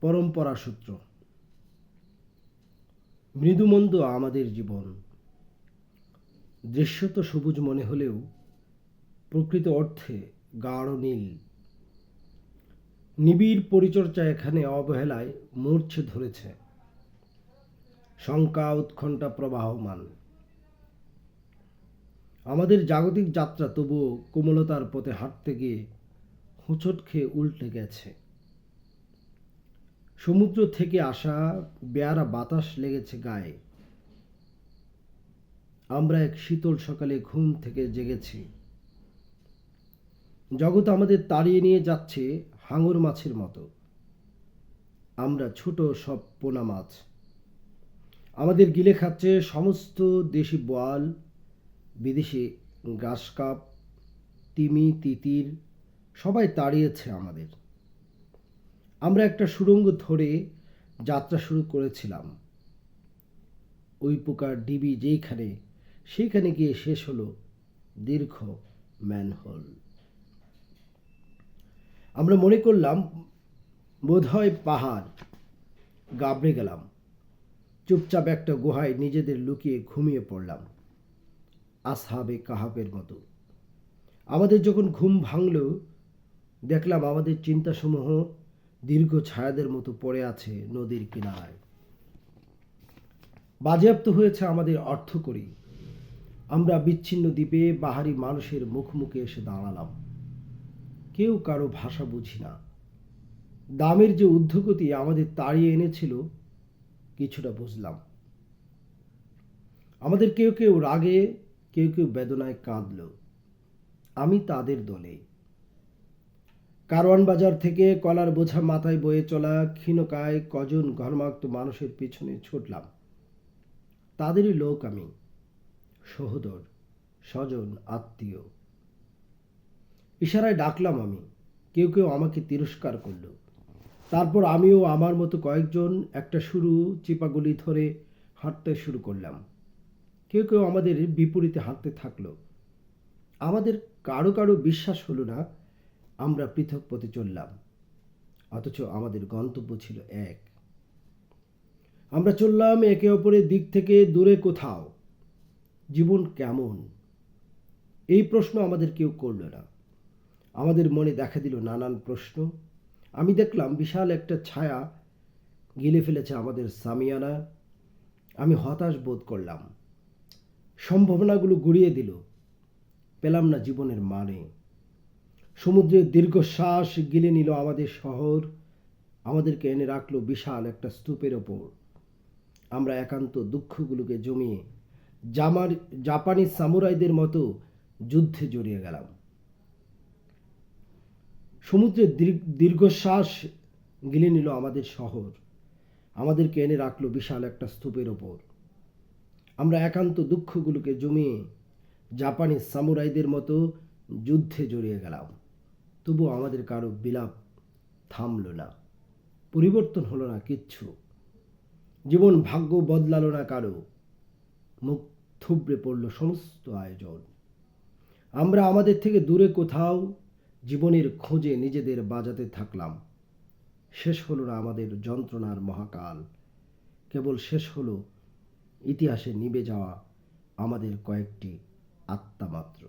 পরম্পরা সূত্র। মৃদুমন্দ আমাদের জীবন। দৃশ্যত সবুজ মনে হলেও প্রকৃত অর্থে গাঢ় নীল। নিবিড় পরিচর্যা এখানে অবহেলায় মূর্ছে ধরেছে। শঙ্কা, উৎকণ্ঠা প্রবাহমান। আমাদের জাগতিক যাত্রা তবুও কোমলতার পথে হাঁটতে গিয়ে হোঁচট খেয়ে উল্টে গেছে। সমুদ্র থেকে আসা বেয়ারা বাতাস লেগেছে গায়ে। আমরা এক শীতল সকালে ঘুম থেকে জেগেছি। জগৎ আমাদের তাড়িয়ে নিয়ে যাচ্ছে হাঙর মাছের মতো। আমরা ছোট সব পোনা মাছ। আমাদের গিলে খাচ্ছে সমস্ত দেশি বোয়াল, বিদেশি ঘাস কাপ, তিমি, তিতির, সবাই তাড়িয়েছে আমাদের। আমরা একটা সুড়ঙ্গ ধরে যাত্রা শুরু করেছিলাম। ওই প্রকার ডিবি যেইখানে, সেইখানে গিয়ে শেষ হলো দীর্ঘ ম্যানহোল। আমরা মনে করলাম, বোধহয় পাহাড়, গাবড়ে গেলাম। চুপচাপ একটা গুহায় নিজেদের লুকিয়ে ঘুমিয়ে পড়লাম। আসহাবে কাহাবের মতো। আমাদের যখন ঘুম ভাঙল, দেখলাম আমাদের চিন্তাসমূহ দীর্ঘ ছায়াদের মতো পড়ে আছে নদীর কিনারায়। বাজেয়াপ্ত হয়েছে আমাদের অর্থকরী আমরা বিচ্ছিন্ন দ্বীপে বাহারি মানুষের মুখোমুখি এসে দাঁড়ালাম। কেউ কারও ভাষা বুঝি না। দামের যে ঊর্ধ্বগতি আমাদের তাড়িয়ে এনেছিল, কিছুটা বুঝলাম। আমাদের কেউ কেউ রাগে, কেউ কেউ বেদনায় কাঁদল। আমি তাদের দলে। কারওয়ান বাজার থেকে কলার বোঝা মাথায় বয়ে চলা ক্ষীণকায় কজন ঘর্মাক্ত মানুষের পিছনে ছুটলাম। তাদেরই লোক আমি, সহোদর, স্বজন, আত্মীয়। ইশারায় ডাকলাম আমি, কেউ কেউ আমাকে তিরস্কার করল। তারপর আমিও আমার মতো কয়েকজন একটা শুরু চিপাগুলি ধরে হাঁটতে শুরু করলাম। কেউ কেউ আমাদের বিপরীতে হাঁটতে থাকল। আমাদের কারও কারও বিশ্বাস হলো না আমরা পৃথক পথে চললাম, অথচ আমাদের গন্তব্য ছিল এক। আমরা চললাম একে অপরের দিক থেকে দূরে কোথাও। জীবন কেমন? এই প্রশ্ন আমাদের কেউ করল না। আমাদের মনে দেখা দিল নানান প্রশ্ন। আমি দেখলাম বিশাল একটা ছায়া গিলে ফেলেছে আমাদের সামিয়ানা। আমি হতাশ বোধ করলাম। সম্ভাবনাগুলো গুড়িয়ে দিল। পেলাম না জীবনের মানে। সমুদ্রের দীর্ঘশ্বাস গিলে নিল আমাদের শহর। আমাদেরকে এনে রাখল বিশাল একটা স্তূপের ওপর। আমরা একান্ত দুঃখগুলোকে জমিয়ে জামার, জাপানি সামুরাইদের মতো যুদ্ধে জড়িয়ে গেলাম। সমুদ্রের দীর্ঘশ্বাস গিলে নিল আমাদের শহর। আমাদেরকে এনে রাখল বিশাল একটা স্তূপের ওপর। আমরা একান্ত দুঃখগুলোকে জমিয়ে জাপানি সামুরাইদের মতো যুদ্ধে জড়িয়ে গেলাম। তবু আমাদের কারও বিলাপ থামল না, পরিবর্তন হলো না কিচ্ছু। জীবন ভাগ্য বদলালো না কারও, মুখ থুবড়ে পড়ল সমস্ত আয়োজন। আমরা আমাদের থেকে দূরে কোথাও জীবনের খোঁজে নিজেদের বাজাতে থাকলাম। শেষ হলো না আমাদের যন্ত্রণার মহাকাল, কেবল শেষ হলো ইতিহাসে নিবে যাওয়া আমাদের কয়েকটি আত্মা মাত্র।